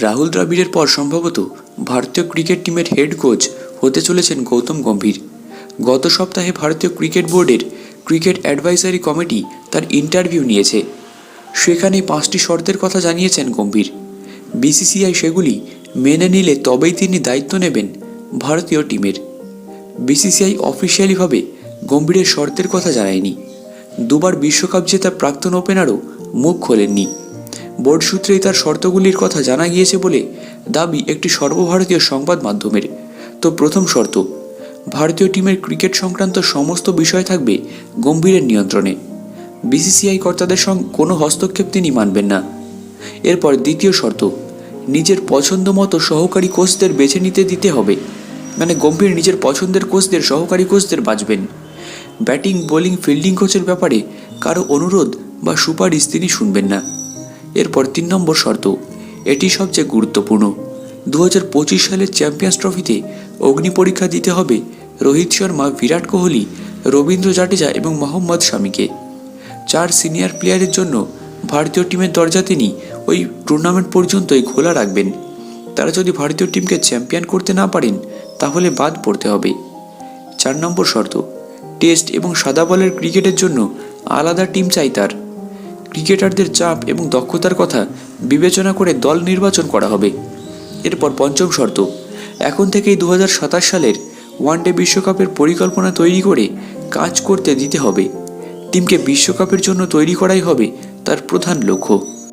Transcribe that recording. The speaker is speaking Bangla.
রাহুল দ্রাবিড়ের পর সম্ভবত ভারতীয় ক্রিকেট টিমের হেড কোচ হতে চলেছেন গৌতম গম্ভীর। গত সপ্তাহে ভারতীয় ক্রিকেট বোর্ডের ক্রিকেট অ্যাডভাইজারি কমিটি তার ইন্টারভিউ নিয়েছে। সেখানে পাঁচটি শর্তের কথা জানিয়েছেন গম্ভীর। বিসিসিআই সেগুলি মেনে নিলে তবেই তিনি দায়িত্ব নেবেন ভারতীয় টিমের। বিসিসিআই অফিসিয়ালিভাবে গম্ভীরের শর্তের কথা জানায়নি। দুবার বিশ্বকাপ জেতা প্রাক্তন ওপেনারও মুখ খোলেননি। বোর্ড সূত্রেই তার শর্তগুলির কথা জানা গিয়েছে বলে দাবি একটি সর্বভারতীয় সংবাদ মাধ্যমের। তো প্রথম শর্ত, ভারতীয় টিমের ক্রিকেট সংক্রান্ত সমস্ত বিষয় থাকবে গম্ভীরের নিয়ন্ত্রণে। বিসিসিআই কর্তাদের সঙ্গে কোনো হস্তক্ষেপ তিনি মানবেন না। এরপর দ্বিতীয় শর্ত, নিজের পছন্দ মতো সহকারী কোচদের বেছে নিতে দিতে হবে। মানে গম্ভীর নিজের পছন্দের কোচদের, সহকারী কোচদের বাঁচবেন। ব্যাটিং, বোলিং, ফিল্ডিং কোচের ব্যাপারে কারও অনুরোধ বা সুপারিশ তিনি শুনবেন না। এরপর তিন নম্বর শর্ত, এটি সবচেয়ে গুরুত্বপূর্ণ। দু হাজার পঁচিশ সালের চ্যাম্পিয়ন্স ট্রফিতে অগ্নি পরীক্ষা দিতে হবে রোহিত শর্মা, বিরাট কোহলি, রবীন্দ্র জাডেজা এবং মোহাম্মদ শামিকে। চার সিনিয়র প্লেয়ারের জন্য ভারতীয় টিমের দরজা তিনি ওই টুর্নামেন্ট পর্যন্তই খোলা রাখবেন। তারা যদি ভারতীয় টিমকে চ্যাম্পিয়ন করতে না পারেন, তাহলে বাদ পড়তে হবে। চার নম্বর শর্ত, টেস্ট এবং সাদা বলের ক্রিকেটের জন্য আলাদা টিম চাই তার। ক্রিকেটারদের চাপ এবং দক্ষতার কথা বিবেচনা করে দল নির্বাচন করা হবে। এরপর পঞ্চম শর্ত, এখন থেকেই দু হাজার সাতাশ সালের ওয়ানডে বিশ্বকাপের পরিকল্পনা তৈরি করে কাজ করতে দিতে হবে। টিমকে বিশ্বকাপের জন্য তৈরি করাই হবে তার প্রধান লক্ষ্য।